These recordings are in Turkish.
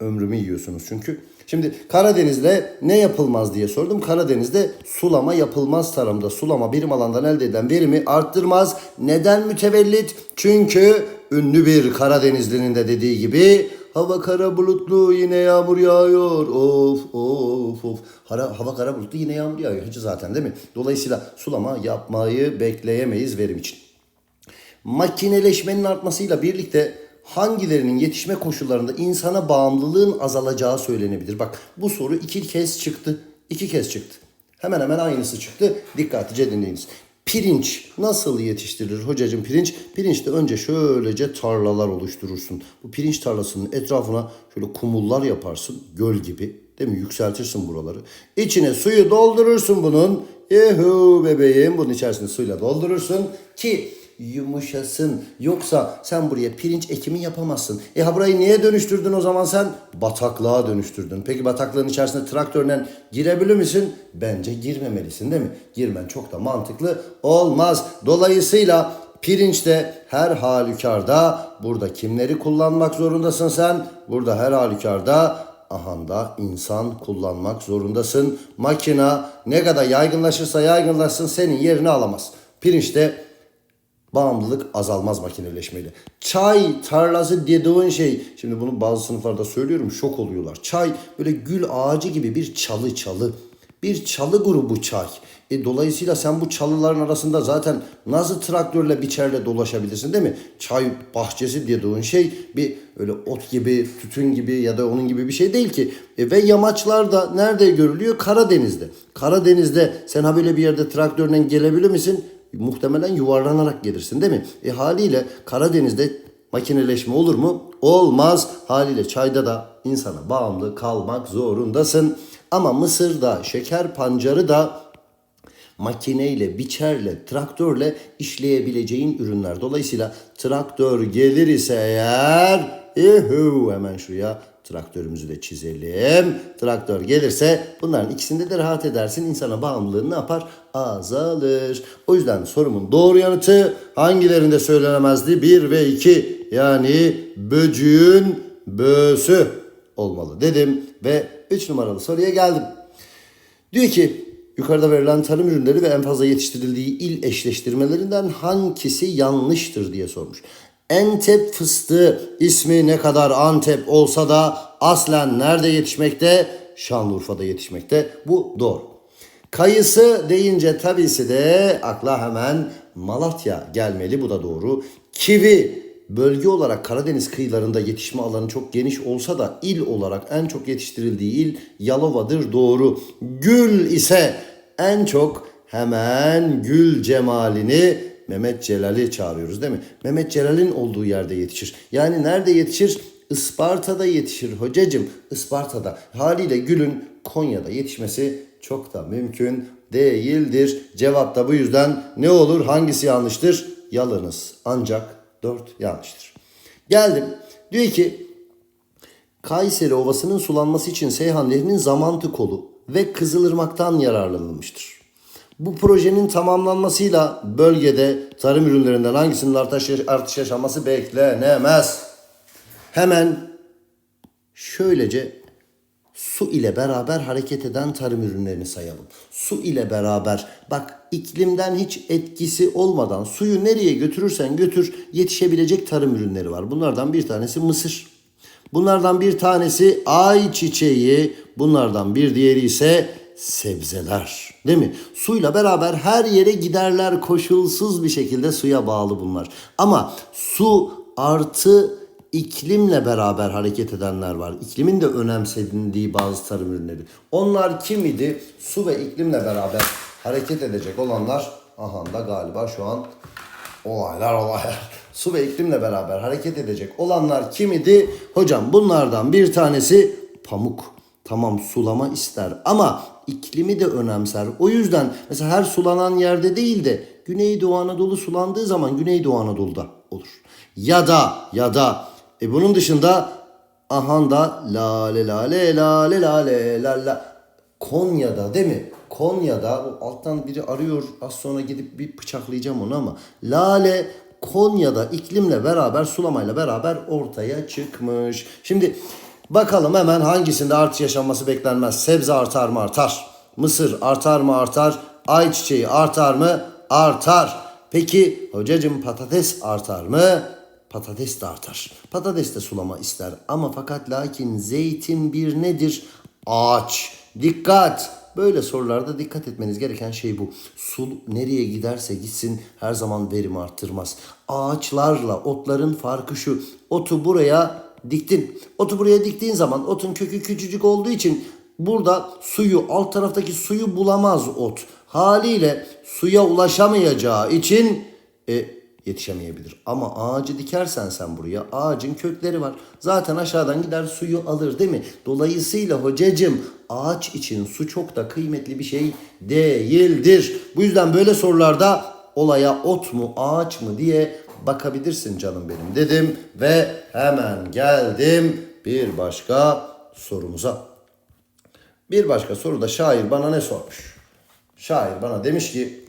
Ömrümü yiyorsunuz çünkü. Şimdi Karadeniz'de ne yapılmaz diye sordum. Karadeniz'de sulama yapılmaz tarımda. Sulama birim alandan elde edilen verimi arttırmaz. Neden mütevellit? Çünkü ünlü bir Karadenizlinin de dediği gibi hava kara bulutlu yine yağmur yağıyor. Of of of. Hara, hava kara bulutlu yine yağmur yağıyor. Hacı zaten değil mi? Dolayısıyla sulama yapmayı bekleyemeyiz verim için makineleşmenin artmasıyla birlikte hangilerinin yetişme koşullarında insana bağımlılığın azalacağı söylenebilir. Bak bu soru iki kez çıktı. İki kez çıktı. Hemen hemen aynısı çıktı. Dikkatlice dinleyiniz. Pirinç nasıl yetiştirilir hocacığım pirinç? Pirinçte önce şöylece tarlalar oluşturursun. Bu pirinç tarlasının etrafına şöyle kumullar yaparsın. Göl gibi. Değil mi? Yükseltirsin buraları. İçine suyu doldurursun bunun. Yuhu bebeğim bunun içerisine suyla doldurursun ki yumuşasın. Yoksa sen buraya pirinç ekimi yapamazsın. E ha burayı niye dönüştürdün o zaman sen? Bataklığa dönüştürdün. Peki bataklığın içerisine traktörle girebilir misin? Bence girmemelisin değil mi? Girmen çok da mantıklı olmaz. Dolayısıyla pirinçte her halükarda burada kimleri kullanmak zorundasın sen? Burada her halükarda ahanda insan kullanmak zorundasın. Makina ne kadar yaygınlaşırsa yaygınlaşsın senin yerini alamaz. Pirinçte bağımlılık azalmaz makineleşmeyle. Çay tarlası dediğin şey, şimdi bunu bazı sınıflarda söylüyorum şok oluyorlar. Çay böyle gül ağacı gibi bir çalı çalı. Bir çalı grubu çay. E, dolayısıyla sen bu çalıların arasında zaten nasıl traktörle biçerle dolaşabilirsin değil mi? Çay bahçesi dediğin şey bir öyle ot gibi, tütün gibi ya da onun gibi bir şey değil ki. E, ve yamaçlarda nerede görülüyor? Karadeniz'de. Karadeniz'de sen ha böyle bir yerde traktörle gelebilir misin? Muhtemelen yuvarlanarak gelirsin değil mi? E haliyle Karadeniz'de makineleşme olur mu? Olmaz. Haliyle çayda da insana bağımlı kalmak zorundasın. Ama Mısır'da şeker pancarı da makineyle, biçerle, traktörle işleyebileceğin ürünler. Dolayısıyla traktör gelir ise eğer yuhu, hemen şuraya traktörümüzü de çizelim. Traktör gelirse bunların ikisinde de rahat edersin. İnsana bağımlılığın ne yapar? Azalır. O yüzden sorumun doğru yanıtı hangilerinde söylenemezdi? 1 ve 2 yani böcüğün böğüsü olmalı dedim ve 3 numaralı soruya geldim. Diyor ki yukarıda verilen tarım ürünleri ve en fazla yetiştirildiği il eşleştirmelerinden hangisi yanlıştır diye sormuş. Entep fıstığı ismi ne kadar Antep olsa da aslen nerede yetişmekte? Şanlıurfa'da yetişmekte. Bu doğru. Kayısı deyince tabisi de akla hemen Malatya gelmeli. Bu da doğru. Kivi bölge olarak Karadeniz kıyılarında yetişme alanı çok geniş olsa da il olarak en çok yetiştirildiği il Yalova'dır. Doğru. Gül ise en çok hemen gül cemalini Mehmet Celal'i çağırıyoruz değil mi? Mehmet Celal'in olduğu yerde yetişir. Yani nerede yetişir? Isparta'da yetişir hocacım. Isparta'da. Haliyle gülün Konya'da yetişmesi çok da mümkün değildir. Cevap da bu yüzden ne olur? Hangisi yanlıştır? Yalınız. Ancak 4 yanlıştır. Geldim. Diyor ki Kayseri Ovası'nın sulanması için Seyhan Nehri'nin Zamantı kolu ve Kızılırmak'tan yararlanılmıştır. Bu projenin tamamlanmasıyla bölgede tarım ürünlerinden hangisinin artış, artış yaşanması beklenemez. Hemen şöylece su ile beraber hareket eden tarım ürünlerini sayalım. Su ile beraber bak iklimden hiç etkisi olmadan suyu nereye götürürsen götür yetişebilecek tarım ürünleri var. Bunlardan bir tanesi mısır. Bunlardan bir tanesi ay çiçeği, bunlardan bir diğeri ise sebzeler. Değil mi? Suyla beraber her yere giderler koşulsuz bir şekilde suya bağlı bunlar. Ama su artı iklimle beraber hareket edenler var. İklimin de önemsendiği bazı tarım ürünleri. Onlar kim idi? Su ve iklimle beraber hareket edecek olanlar aha da galiba şu an olaylar olaylar. Su ve iklimle beraber hareket edecek olanlar kim idi? Hocam bunlardan bir tanesi pamuk. Tamam sulama ister ama iklimi de önemser. O yüzden mesela her sulanan yerde değil de Güneydoğu Anadolu sulandığı zaman Güneydoğu Anadolu'da olur. Ya da ya da e bunun dışında ahan da lale lale lale lale la la Konya'da değil mi? Konya'da o alttan biri arıyor az sonra gidip bir bıçaklayacağım onu ama lale Konya'da iklimle beraber sulamayla beraber ortaya çıkmış. Şimdi Bakalım hemen hangisinde artış yaşanması beklenmez. Sebze artar mı? Artar. Mısır artar mı? Artar. Ayçiçeği artar mı? Artar. Peki hocacığım patates artar mı? Patates de artar. Patates de sulama ister ama fakat lakin zeytin bir nedir? Ağaç. Dikkat! Böyle sorularda dikkat etmeniz gereken şey bu. Su nereye giderse gitsin her zaman verim arttırmaz. Ağaçlarla otların farkı şu. Otu buraya diktin. Otu buraya diktiğin zaman otun kökü küçücük olduğu için burada suyu alt taraftaki suyu bulamaz ot. Haliyle suya ulaşamayacağı için e, yetişemeyebilir. Ama ağacı dikersen sen buraya ağacın kökleri var. Zaten aşağıdan gider suyu alır değil mi? Dolayısıyla hocacığım ağaç için su çok da kıymetli bir şey değildir. Bu yüzden böyle sorularda olaya ot mu ağaç mı diye bakabilirsin canım benim dedim ve hemen geldim bir başka sorumuza. Bir başka soruda şair bana ne sormuş? Şair bana demiş ki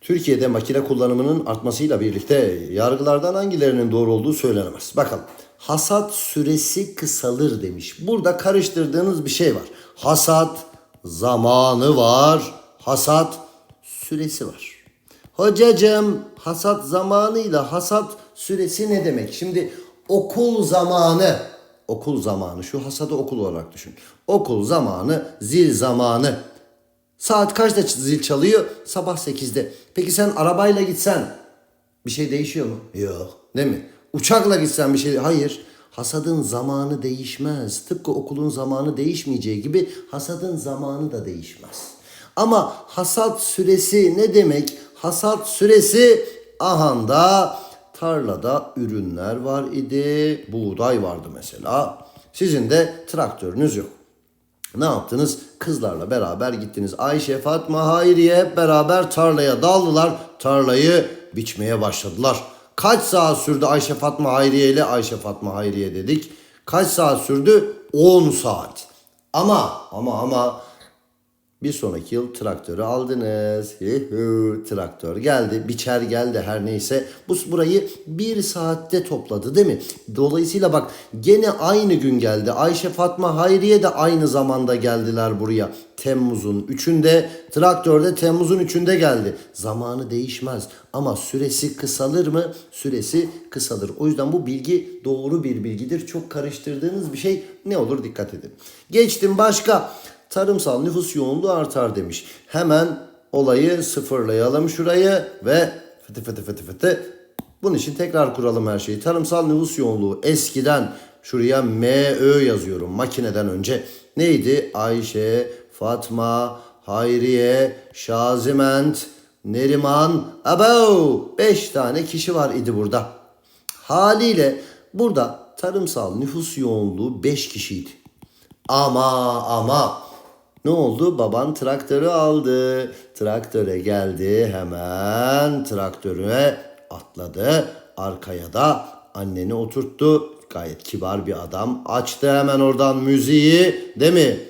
Türkiye'de makine kullanımının artmasıyla birlikte yargılardan hangilerinin doğru olduğu söylenemez. Bakalım. Hasat süresi kısalır demiş. Burada karıştırdığınız bir şey var. Hasat zamanı var. Hasat süresi var. Hocacığım hasat zamanıyla hasat süresi ne demek? Şimdi okul zamanı okul zamanı şu hasadı okul olarak düşün. Okul zamanı zil zamanı. Saat kaçta zil çalıyor? Sabah 8'de. Peki sen arabayla gitsen bir şey değişiyor mu? Yok. Değil mi? Uçakla gitsen bir şey Hayır. Hasadın zamanı değişmez. Tıpkı okulun zamanı değişmeyeceği gibi hasadın zamanı da değişmez. Ama hasat süresi ne demek? Hasat süresi ahanda tarlada ürünler var idi. Buğday vardı mesela. Sizin de traktörünüz yok. Ne yaptınız? Kızlarla beraber gittiniz. Ayşe, Fatma, Hayriye beraber tarlaya daldılar. Tarlayı biçmeye başladılar. Kaç saat sürdü Ayşe, Fatma, Hayriye ile Ayşe, Fatma, Hayriye dedik. Kaç saat sürdü? 10 saat. Ama ama ama bir sonraki yıl traktörü aldınız. Traktör geldi, biçer geldi her neyse. Bu burayı bir saatte topladı değil mi? Dolayısıyla bak gene aynı gün geldi. Ayşe, Fatma, Hayriye de aynı zamanda geldiler buraya. Temmuz'un 3'ünde, traktörde Temmuz'un 3'ünde geldi. Zamanı değişmez ama süresi kısalır mı? Süresi kısalır. O yüzden bu bilgi doğru bir bilgidir. Çok karıştırdığınız bir şey ne olur dikkat edin. Geçtim başka tarımsal nüfus yoğunluğu artar demiş. Hemen olayı sıfırlayalım şurayı ve fıtı fıtı fıtı fıtı. Bunun için tekrar kuralım her şeyi. Tarımsal nüfus yoğunluğu eskiden şuraya MÖ yazıyorum makineden önce. Neydi? Ayşe, Fatma, Hayriye, Şaziment, Neriman, Abo. Beş tane kişi var idi burada. Haliyle burada tarımsal nüfus yoğunluğu 5 kişiydi. Ama ama ne oldu? Baban traktörü aldı. Traktöre geldi. Hemen traktörüne atladı. Arkaya da anneni oturttu. Gayet kibar bir adam. Açtı hemen oradan müziği. Değil mi?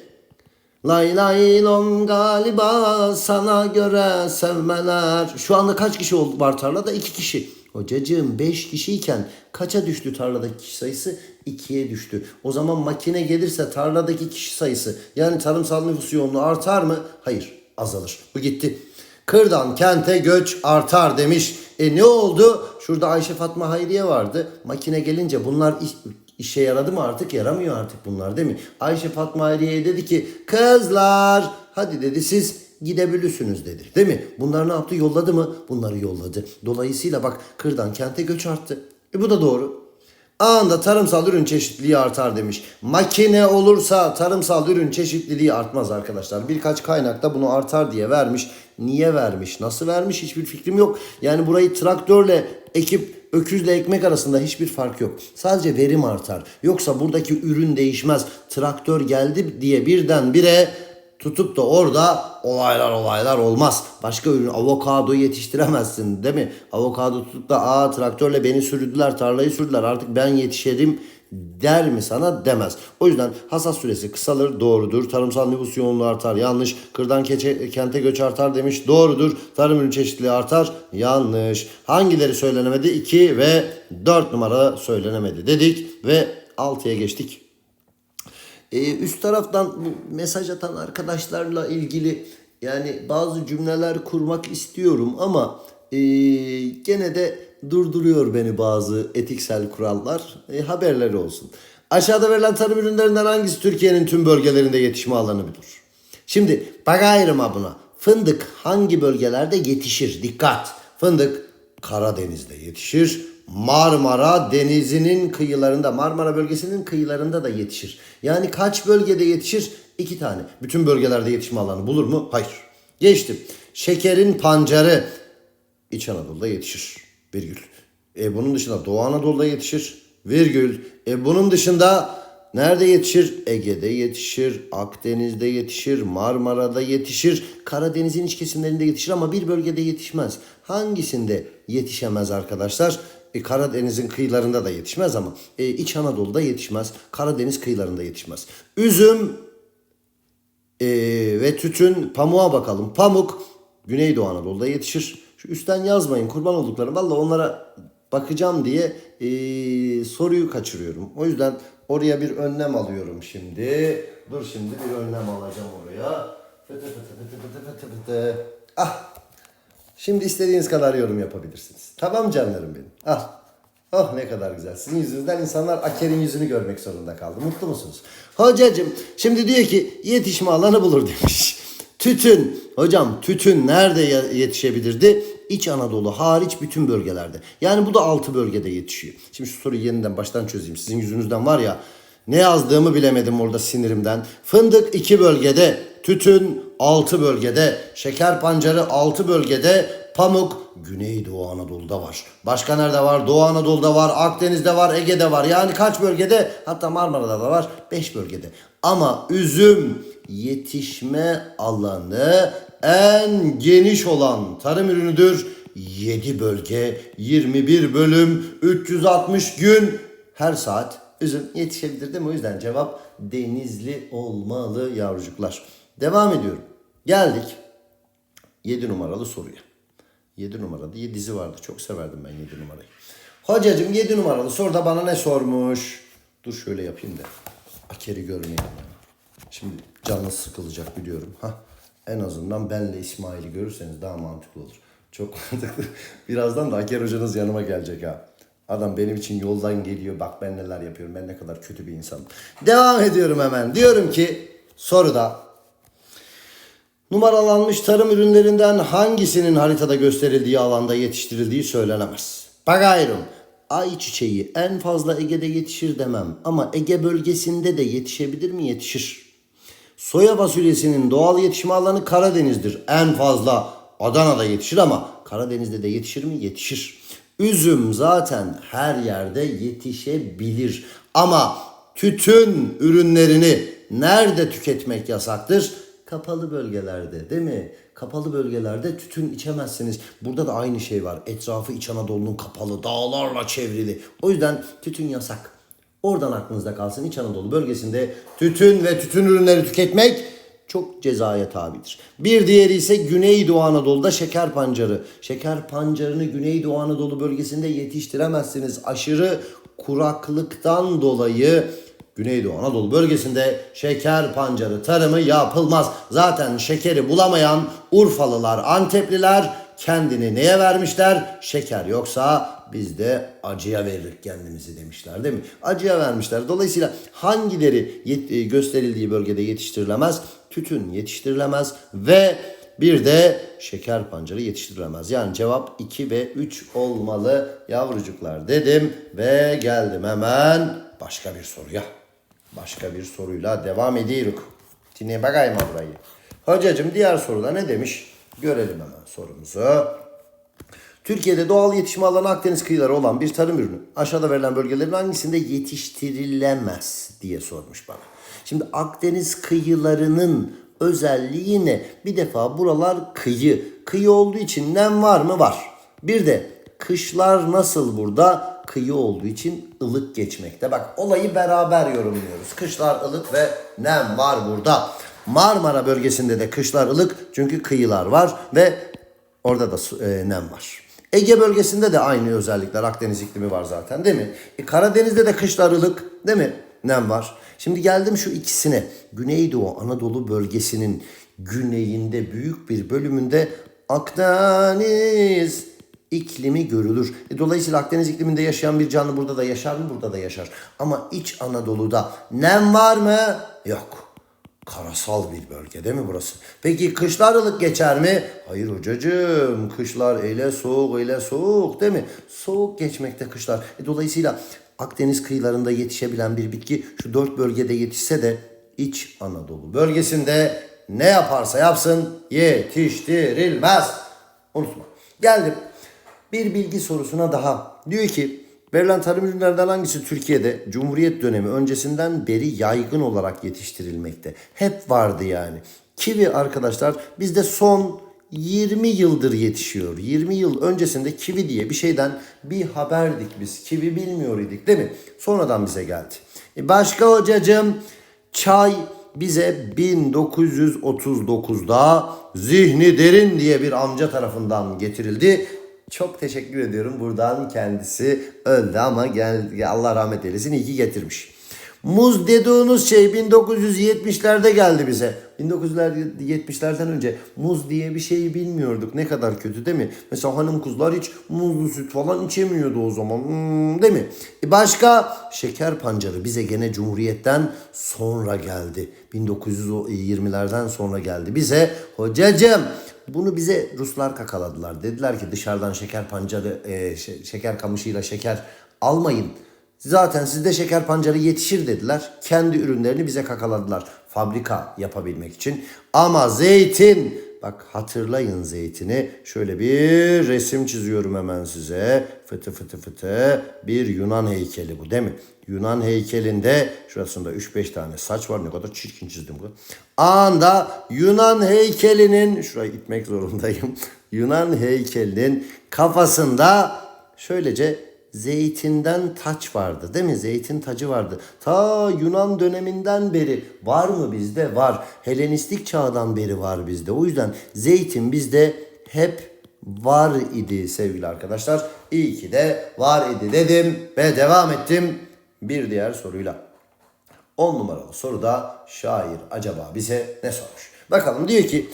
Lay lay lom galiba sana göre sevmeler. Şu anda kaç kişi oldu var tarlada? İki kişi. Hocacığım 5 kişiyken kaça düştü tarladaki kişi sayısı? 2'ye düştü. O zaman makine gelirse tarladaki kişi sayısı yani tarımsal nüfus yoğunluğu artar mı? Hayır azalır. Bu gitti. Kırdan kente göç artar demiş. E ne oldu? Şurada Ayşe Fatma Hayriye vardı. Makine gelince bunlar iş, işe yaradı mı artık? Yaramıyor artık bunlar değil mi? Ayşe Fatma Hayriye'ye dedi ki kızlar hadi dedi siz gidebilirsiniz dedi. Değil mi? Bunlar ne yaptı? Yolladı mı? Bunları yolladı. Dolayısıyla bak kırdan kente göç arttı. E bu da doğru. Anında tarımsal ürün çeşitliliği artar demiş. Makine olursa tarımsal ürün çeşitliliği artmaz arkadaşlar. Birkaç kaynakta bunu artar diye vermiş. Niye vermiş? Nasıl vermiş? Hiçbir fikrim yok. Yani burayı traktörle ekip öküzle ekmek arasında hiçbir fark yok. Sadece verim artar. Yoksa buradaki ürün değişmez. Traktör geldi diye birdenbire tutup da orada olaylar olaylar olmaz. Başka ürün avokado yetiştiremezsin değil mi? Avokado tutup da aa traktörle beni sürdüler tarlayı sürdüler artık ben yetişerim der mi sana demez. O yüzden hasat süresi kısalır doğrudur. Tarımsal nüfus yoğunluğu artar yanlış. Kırdan keçe, kente göç artar demiş doğrudur. Tarım ürün çeşitliliği artar yanlış. Hangileri söylenemedi? 2 ve 4 numara söylenemedi dedik ve 6'ya geçtik. Ee, üst taraftan bu mesaj atan arkadaşlarla ilgili yani bazı cümleler kurmak istiyorum ama ee, gene de durduruyor beni bazı etiksel kurallar. E, haberleri olsun. Aşağıda verilen tarım ürünlerinden hangisi Türkiye'nin tüm bölgelerinde yetişme alanı budur? Şimdi bak ayrıma buna. Fındık hangi bölgelerde yetişir? Dikkat. Fındık Karadeniz'de yetişir. Marmara denizinin kıyılarında, Marmara bölgesinin kıyılarında da yetişir. Yani kaç bölgede yetişir? İki tane. Bütün bölgelerde yetişme alanı bulur mu? Hayır. Geçtim. Şekerin pancarı İç Anadolu'da yetişir. Virgül. E bunun dışında Doğu Anadolu'da yetişir. Virgül. E bunun dışında nerede yetişir? Ege'de yetişir, Akdeniz'de yetişir, Marmara'da yetişir, Karadeniz'in iç kesimlerinde yetişir ama bir bölgede yetişmez. Hangisinde yetişemez arkadaşlar? E, Karadeniz'in kıyılarında da yetişmez ama e, İç Anadolu'da yetişmez. Karadeniz kıyılarında yetişmez. Üzüm ee, ve tütün pamuğa bakalım. Pamuk Güneydoğu Anadolu'da yetişir. Şu üstten yazmayın kurban olduklarım. Valla onlara bakacağım diye ee, soruyu kaçırıyorum. O yüzden oraya bir önlem alıyorum şimdi. Dur şimdi bir önlem alacağım oraya. Fıtı fıtı fıtı fıtı fıtı fıtı. Ah Şimdi istediğiniz kadar yorum yapabilirsiniz. Tamam canlarım benim. Al. Oh ne kadar güzel. Sizin yüzünüzden insanlar Aker'in yüzünü görmek zorunda kaldı. Mutlu musunuz? Hocacığım şimdi diyor ki yetişme alanı bulur demiş. Tütün. Hocam tütün nerede yetişebilirdi? İç Anadolu hariç bütün bölgelerde. Yani bu da 6 bölgede yetişiyor. Şimdi şu soruyu yeniden baştan çözeyim. Sizin yüzünüzden var ya ne yazdığımı bilemedim orada sinirimden. Fındık 2 bölgede, tütün 6 bölgede, şeker pancarı 6 bölgede, pamuk Güneydoğu Anadolu'da var. Başka nerede var? Doğu Anadolu'da var, Akdeniz'de var, Ege'de var. Yani kaç bölgede? Hatta Marmara'da da var. 5 bölgede. Ama üzüm yetişme alanı en geniş olan tarım ürünüdür. 7 bölge, 21 bölüm, 360 gün her saat üzüm yetişebilir değil mi? O yüzden cevap denizli olmalı yavrucuklar. Devam ediyorum. Geldik 7 numaralı soruya. 7 numara diye dizi vardı. Çok severdim ben 7 numarayı. Hocacığım 7 numaralı soruda bana ne sormuş? Dur şöyle yapayım da. Akeri görmeyelim. Şimdi canınız sıkılacak biliyorum. Ha, en azından benle İsmail'i görürseniz daha mantıklı olur. Çok mantıklı. Birazdan da Aker hocanız yanıma gelecek ha. Adam benim için yoldan geliyor. Bak ben neler yapıyorum. Ben ne kadar kötü bir insanım. Devam ediyorum hemen. Diyorum ki soruda Numaralanmış tarım ürünlerinden hangisinin haritada gösterildiği alanda yetiştirildiği söylenemez. Bagayrum. Ayçiçeği en fazla Ege'de yetişir demem ama Ege bölgesinde de yetişebilir mi? Yetişir. Soya fasulyesinin doğal yetişme alanı Karadeniz'dir. En fazla Adana'da yetişir ama Karadeniz'de de yetişir mi? Yetişir. Üzüm zaten her yerde yetişebilir. Ama tütün ürünlerini nerede tüketmek yasaktır? Kapalı bölgelerde değil mi? Kapalı bölgelerde tütün içemezsiniz. Burada da aynı şey var. Etrafı İç Anadolu'nun kapalı, dağlarla çevrili. O yüzden tütün yasak. Oradan aklınızda kalsın İç Anadolu bölgesinde tütün ve tütün ürünleri tüketmek çok cezaya tabidir. Bir diğeri ise Güneydoğu Anadolu'da şeker pancarı. Şeker pancarını Güneydoğu Anadolu bölgesinde yetiştiremezsiniz. Aşırı kuraklıktan dolayı Güneydoğu Anadolu bölgesinde şeker pancarı tarımı yapılmaz. Zaten şekeri bulamayan Urfalılar, Antepliler kendini neye vermişler? Şeker yoksa biz de acıya veririk kendimizi demişler değil mi? Acıya vermişler. Dolayısıyla hangileri yet- e, gösterildiği bölgede yetiştirilemez? Tütün yetiştirilemez ve bir de şeker pancarı yetiştirilemez. Yani cevap 2 ve 3 olmalı yavrucuklar dedim ve geldim hemen başka bir soruya. Başka bir soruyla devam ediyoruz. Dinle bakayım burayı. Hocacığım diğer soruda ne demiş? Görelim hemen sorumuzu. Türkiye'de doğal yetişme alanı Akdeniz kıyıları olan bir tarım ürünü aşağıda verilen bölgelerin hangisinde yetiştirilemez diye sormuş bana. Şimdi Akdeniz kıyılarının özelliği ne? Bir defa buralar kıyı. Kıyı olduğu için nem var mı? Var. Bir de kışlar nasıl burada? Kıyı olduğu için ılık geçmekte. Bak olayı beraber yorumluyoruz. Kışlar ılık ve nem var burada. Marmara bölgesinde de kışlar ılık çünkü kıyılar var ve Orada da e, nem var. Ege bölgesinde de aynı özellikler. Akdeniz iklimi var zaten değil mi? E, Karadeniz'de de kışlar ılık değil mi? Nem var. Şimdi geldim şu ikisine. Güneydoğu Anadolu bölgesinin güneyinde büyük bir bölümünde Akdeniz iklimi görülür. E, dolayısıyla Akdeniz ikliminde yaşayan bir canlı burada da yaşar mı? Burada da yaşar. Ama İç Anadolu'da nem var mı? Yok. Karasal bir bölge değil mi burası? Peki kışlar ılık geçer mi? Hayır hocacığım. Kışlar öyle soğuk öyle soğuk değil mi? Soğuk geçmekte kışlar. E, dolayısıyla Akdeniz kıyılarında yetişebilen bir bitki şu dört bölgede yetişse de İç Anadolu bölgesinde ne yaparsa yapsın yetiştirilmez. Unutma. Geldim. Bir bilgi sorusuna daha. Diyor ki verilen tarım ürünlerden hangisi Türkiye'de Cumhuriyet dönemi öncesinden beri yaygın olarak yetiştirilmekte? Hep vardı yani. Kivi arkadaşlar bizde son 20 yıldır yetişiyor. 20 yıl öncesinde kivi diye bir şeyden bir haberdik biz. Kivi bilmiyor idik değil mi? Sonradan bize geldi. E başka hocacığım çay bize 1939'da Zihni Derin diye bir amca tarafından getirildi. Çok teşekkür ediyorum. Buradan kendisi öldü ama gel Allah rahmet eylesin iyi ki getirmiş. Muz dediğiniz şey 1970'lerde geldi bize. 1970'lerden önce muz diye bir şeyi bilmiyorduk. Ne kadar kötü değil mi? Mesela hanım kızlar hiç muzlu süt falan içemiyordu o zaman. Hmm, değil mi? E başka şeker pancarı bize gene Cumhuriyet'ten sonra geldi. 1920'lerden sonra geldi. Bize hocacığım bunu bize Ruslar kakaladılar. Dediler ki dışarıdan şeker pancarı, e, şe- şeker kamışıyla şeker almayın. Zaten sizde şeker pancarı yetişir dediler. Kendi ürünlerini bize kakaladılar. Fabrika yapabilmek için. Ama zeytin, bak hatırlayın zeytini. Şöyle bir resim çiziyorum hemen size. Fıtı fıtı fıtı bir Yunan heykeli bu değil mi? Yunan heykelinde şurasında 3-5 tane saç var. Ne kadar çirkin çizdim bu. Anda Yunan heykelinin, şurayı itmek zorundayım. Yunan heykelinin kafasında şöylece zeytinden taç vardı değil mi? Zeytin tacı vardı. Ta Yunan döneminden beri var mı bizde? Var. Helenistik çağdan beri var bizde. O yüzden zeytin bizde hep var idi sevgili arkadaşlar. İyi ki de var idi dedim ve devam ettim bir diğer soruyla. 10 numaralı soruda şair acaba bize ne sormuş? Bakalım diyor ki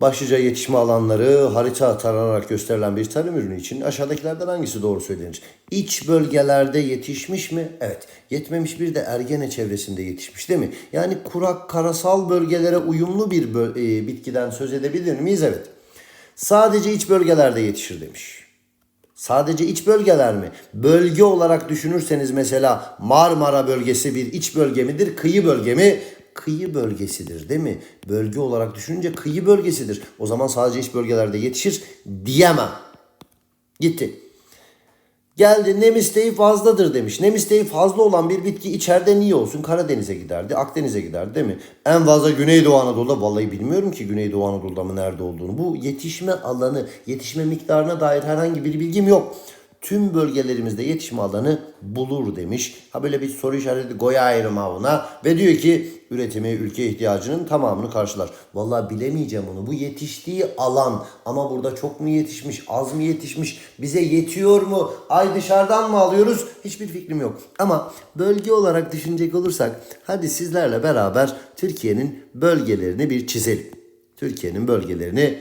Başlıca yetişme alanları harita taranarak gösterilen bir tarım ürünü için aşağıdakilerden hangisi doğru söylenir? İç bölgelerde yetişmiş mi? Evet. Yetmemiş bir de Ergene çevresinde yetişmiş değil mi? Yani kurak karasal bölgelere uyumlu bir e, bitkiden söz edebilir miyiz? Evet. Sadece iç bölgelerde yetişir demiş. Sadece iç bölgeler mi? Bölge olarak düşünürseniz mesela Marmara bölgesi bir iç bölge midir? Kıyı bölge mi? Kıyı bölgesidir değil mi? Bölge olarak düşününce kıyı bölgesidir. O zaman sadece iç bölgelerde yetişir diyemem. Gitti. Geldi nem isteği fazladır demiş. Nem isteği fazla olan bir bitki içeride niye olsun? Karadeniz'e giderdi, Akdeniz'e giderdi değil mi? En fazla Güneydoğu Anadolu'da vallahi bilmiyorum ki Güneydoğu Anadolu'da mı nerede olduğunu. Bu yetişme alanı, yetişme miktarına dair herhangi bir bilgim yok. Tüm bölgelerimizde yetişme alanı bulur demiş. Ha böyle bir soru işareti koyarım avına ve diyor ki üretimi ülke ihtiyacının tamamını karşılar. Vallahi bilemeyeceğim onu. Bu yetiştiği alan ama burada çok mu yetişmiş, az mı yetişmiş, bize yetiyor mu, ay dışarıdan mı alıyoruz? Hiçbir fikrim yok. Ama bölge olarak düşünecek olursak hadi sizlerle beraber Türkiye'nin bölgelerini bir çizelim. Türkiye'nin bölgelerini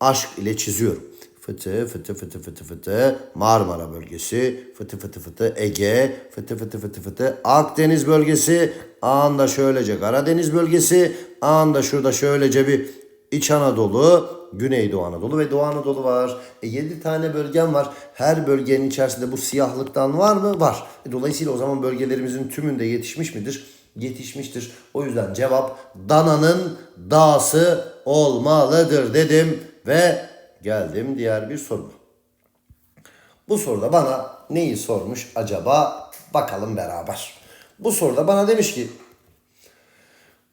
aşk ile çiziyorum. Fıtı fıtı fıtı fıtı fıtı Marmara bölgesi, fıtı fıtı fıtı Ege, fıtı fıtı fıtı fıtı Akdeniz bölgesi, anda şöylece Karadeniz bölgesi, anda şurada şöylece bir İç Anadolu, Güneydoğu Anadolu ve Doğu Anadolu var. E 7 tane bölgem var. Her bölgenin içerisinde bu siyahlıktan var mı? Var. E dolayısıyla o zaman bölgelerimizin tümünde yetişmiş midir? Yetişmiştir. O yüzden cevap dananın dağısı olmalıdır dedim ve geldim diğer bir soru. Bu soruda bana neyi sormuş acaba? Bakalım beraber. Bu soruda bana demiş ki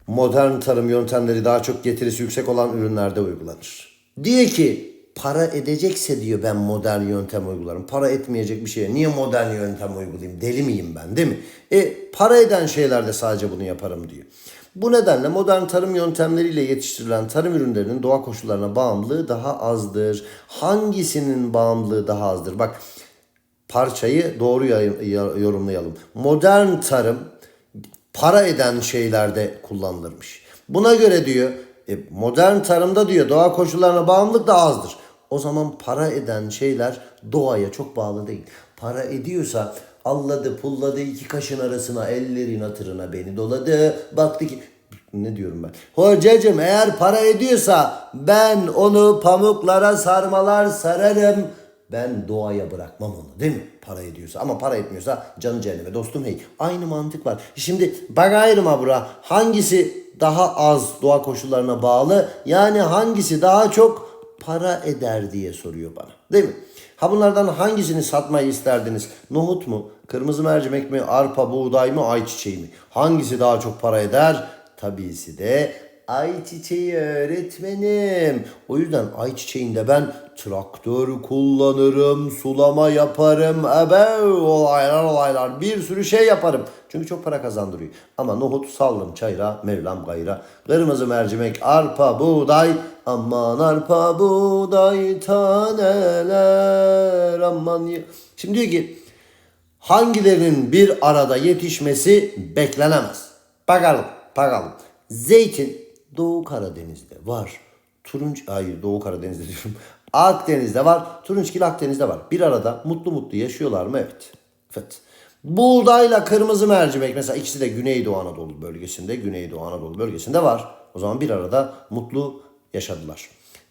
modern tarım yöntemleri daha çok getirisi yüksek olan ürünlerde uygulanır. Diyor ki para edecekse diyor ben modern yöntem uygularım. Para etmeyecek bir şeye niye modern yöntem uygulayayım? Deli miyim ben değil mi? E para eden şeylerde sadece bunu yaparım diyor. Bu nedenle modern tarım yöntemleriyle yetiştirilen tarım ürünlerinin doğa koşullarına bağımlılığı daha azdır. Hangisinin bağımlılığı daha azdır? Bak parçayı doğru yorumlayalım. Modern tarım para eden şeylerde kullanılırmış. Buna göre diyor e, modern tarımda diyor doğa koşullarına bağımlılık da azdır. O zaman para eden şeyler doğaya çok bağlı değil. Para ediyorsa alladı pulladı iki kaşın arasına ellerin hatırına beni doladı. Baktı ki ne diyorum ben? Hocacım eğer para ediyorsa ben onu pamuklara sarmalar sararım. Ben doğaya bırakmam onu değil mi? Para ediyorsa ama para etmiyorsa canı cehenneme dostum hey. Aynı mantık var. Şimdi bak ayrıma bura hangisi daha az doğa koşullarına bağlı yani hangisi daha çok para eder diye soruyor bana. Değil mi? Ha bunlardan hangisini satmayı isterdiniz? Nohut mu? Kırmızı mercimek mi? Arpa, buğday mı? Ayçiçeği mi? Hangisi daha çok para eder? Tabisi de ayçiçeği öğretmenim. O yüzden ayçiçeğinde ben traktör kullanırım, sulama yaparım, ebe olaylar olaylar bir sürü şey yaparım. Çünkü çok para kazandırıyor. Ama nohut sallım çayra, mevlam gayra. Kırmızı mercimek, arpa, buğday. Aman arpa, buğday taneler aman. Şimdi diyor ki hangilerinin bir arada yetişmesi beklenemez. Bakalım, bakalım. Zeytin Doğu Karadeniz'de var. Turunç, hayır Doğu Karadeniz'de diyorum. Akdeniz'de var. Turunçgil Akdeniz'de var. Bir arada mutlu mutlu yaşıyorlar mı? Evet. Evet. Buğdayla kırmızı mercimek mesela ikisi de Güneydoğu Anadolu bölgesinde, Güneydoğu Anadolu bölgesinde var. O zaman bir arada mutlu yaşadılar.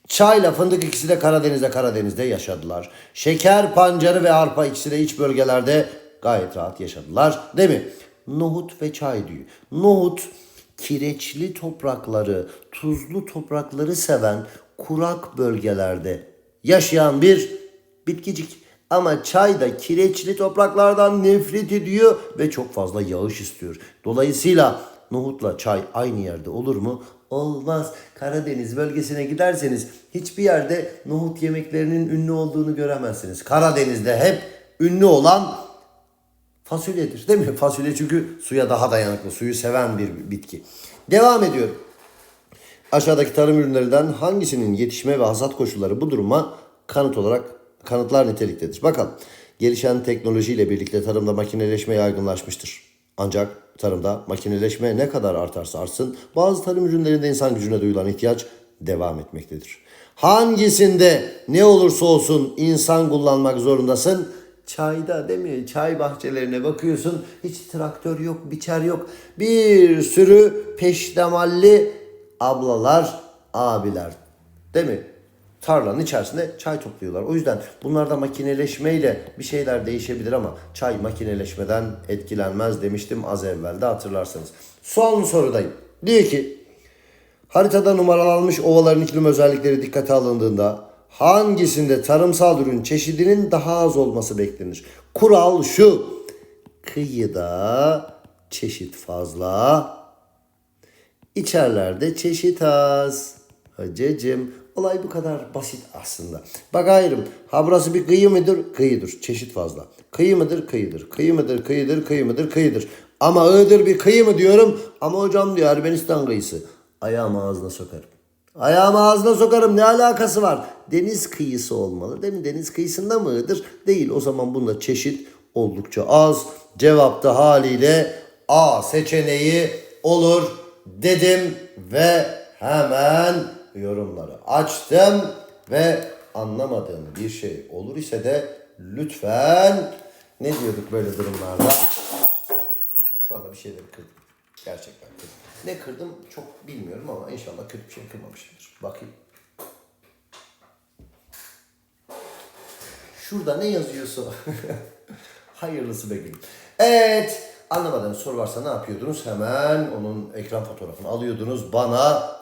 Çayla fındık ikisi de Karadeniz'de Karadeniz'de yaşadılar. Şeker, pancarı ve arpa ikisi de iç bölgelerde gayet rahat yaşadılar. Değil mi? Nohut ve çay diyor. Nohut kireçli toprakları, tuzlu toprakları seven kurak bölgelerde yaşayan bir bitkicik. Ama çay da kireçli topraklardan nefret ediyor ve çok fazla yağış istiyor. Dolayısıyla nohutla çay aynı yerde olur mu? Olmaz. Karadeniz bölgesine giderseniz hiçbir yerde nohut yemeklerinin ünlü olduğunu göremezsiniz. Karadeniz'de hep ünlü olan fasulyedir değil mi? Fasulye çünkü suya daha dayanıklı, suyu seven bir bitki. Devam ediyorum. Aşağıdaki tarım ürünlerinden hangisinin yetişme ve hasat koşulları bu duruma kanıt olarak kanıtlar niteliktedir? Bakalım. Gelişen teknolojiyle birlikte tarımda makineleşme yaygınlaşmıştır. Ancak tarımda makineleşme ne kadar artarsa artsın bazı tarım ürünlerinde insan gücüne duyulan ihtiyaç devam etmektedir. Hangisinde ne olursa olsun insan kullanmak zorundasın? Çayda değil mi? Çay bahçelerine bakıyorsun. Hiç traktör yok, biçer yok. Bir sürü peştemalli ablalar, abiler. Değil mi? Tarlanın içerisinde çay topluyorlar. O yüzden bunlarda makineleşmeyle bir şeyler değişebilir ama çay makineleşmeden etkilenmez demiştim az evvel de hatırlarsanız. Son sorudayım. Diyor ki haritada numaralanmış ovaların iklim özellikleri dikkate alındığında hangisinde tarımsal ürün çeşidinin daha az olması beklenir? Kural şu. Kıyıda çeşit fazla, İçerlerde çeşit az. Hacıcım olay bu kadar basit aslında. Bak ayrım. Ha burası bir kıyı mıdır? Kıyıdır. Çeşit fazla. Kıyı mıdır? Kıyıdır. Kıyı mıdır? Kıyıdır. Kıyı mıdır? Kıyıdır. Ama Iğdır bir kıyı mı diyorum. Ama hocam diyor Ermenistan kıyısı. Ayağımı ağzına sokarım. Ayağımı ağzına sokarım ne alakası var? Deniz kıyısı olmalı değil? Deniz kıyısında mı Iğdır? Değil. O zaman bunda çeşit oldukça az. Cevapta haliyle A seçeneği olur dedim ve hemen yorumları açtım ve anlamadığım bir şey olur ise de lütfen ne diyorduk böyle durumlarda? Şu anda bir şeyleri kırdım. Gerçekten kırdım. Ne kırdım çok bilmiyorum ama inşallah kötü bir şey kırmamışımdır. Bakayım. Şurada ne yazıyorsa. Hayırlısı be gülüm. Evet. Anlamadığınız soru varsa ne yapıyordunuz? Hemen onun ekran fotoğrafını alıyordunuz. Bana